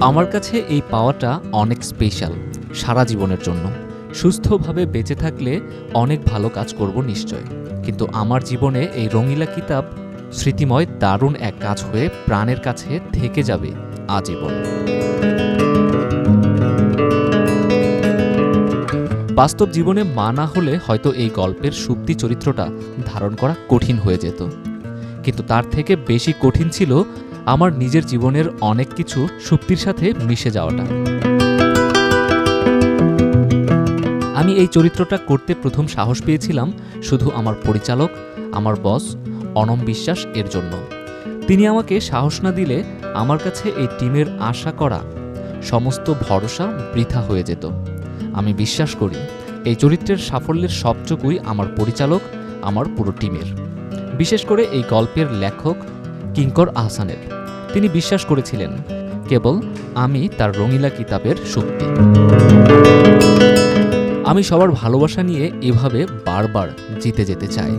আমার কাছে এই পাওয়াটা অনেক স্পেশাল সারা জীবনের জন্য। সুস্থভাবে বেঁচে থাকলে অনেক ভালো কাজ করব নিশ্চয়। কিন্তু আমার জীবনে এই রঙিলা কিতাব স্মৃতিময় দারুণ এক কাজ হয়ে প্রাণের কাছে থেকে যাবে আজীবন। বাস্তব জীবনে মা না হলে হয়তো এই গল্পের সুপ্তি চরিত্রটা ধারণ করা কঠিন হয়ে যেত। কিন্তু তার থেকে বেশি কঠিন ছিল আমার নিজের জীবনের অনেক কিছু সুপ্তির সাথে মিশে যাওয়াটা। আমি এই চরিত্রটা করতে প্রথম সাহস পেয়েছিলাম শুধু আমার পরিচালক, আমার বস, অনম বিশ্বাস এর জন্য। তিনি আমাকে সাহস না দিলে আমার কাছে এই টিমের আশা করা, সমস্ত ভরসা বৃথা হয়ে যেত। আমি বিশ্বাস করি, এই চরিত্রের সাফল্যের সবটুকুই আমার পরিচালক, আমার পুরো টিমের। বিশেষ করে এই গল্পের লেখক কিঙ্কর আহসানের। তিনি বিশ্বাস করেছিলেন, কেবল আমি তার রঙিলা কিতাবের শক্তি। আমি সবার ভালোবাসা নিয়ে এভাবে বারবার জিতে যেতে চাই।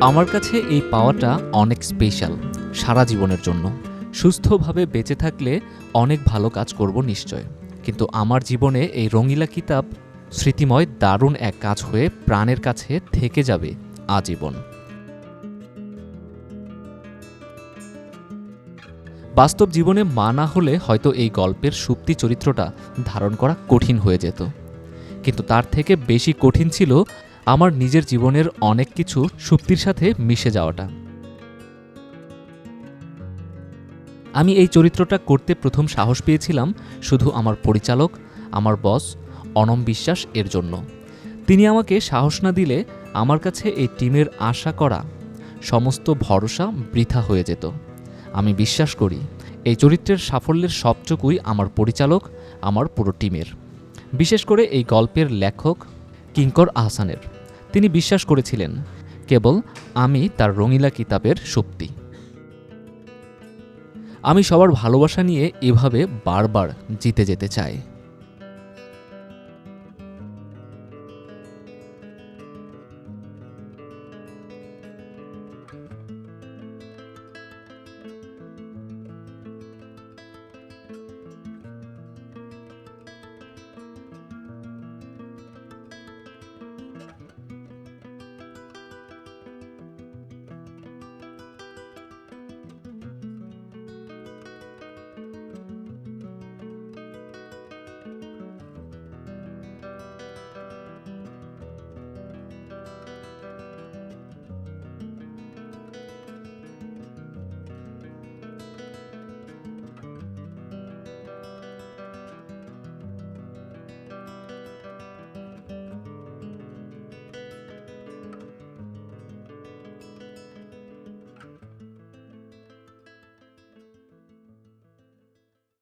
আমার কাছে এই পাওয়াটা অনেক স্পেশাল সারা জীবনের জন্য। সুস্থভাবে বেঁচে থাকলে অনেক ভালো কাজ করব নিশ্চয়। কিন্তু আমার জীবনে এই রঙিলা কিতাব স্মৃতিময় দারুণ এক কাজ হয়ে প্রাণের কাছে থেকে যাবে আজীবন। বাস্তব জীবনে মা না হলে হয়তো এই গল্পের সুপ্তি চরিত্রটা ধারণ করা কঠিন হয়ে যেত। কিন্তু তার থেকে বেশি কঠিন ছিল আমার নিজের জীবনের অনেক কিছু সুপ্তির সাথে মিশে যাওয়াটা। আমি এই চরিত্রটা করতে প্রথম সাহস পেয়েছিলাম শুধু আমার পরিচালক, আমার বস, অনম বিশ্বাস এর জন্য। তিনি আমাকে সাহস না দিলে আমার কাছে এই টিমের আশা করা, সমস্ত ভরসা বৃথা হয়ে যেত। আমি বিশ্বাস করি, এই চরিত্রের সাফল্যের সবটুকুই আমার পরিচালক, আমার পুরো টিমের। বিশেষ করে এই গল্পের লেখক কিঙ্কর আহসানের। তিনি বিশ্বাস করেছিলেন, কেবল আমি তার রঙিলা কিতাবের শক্তি। আমি সবার ভালোবাসা নিয়ে এভাবে বারবার জিতে যেতে চাই।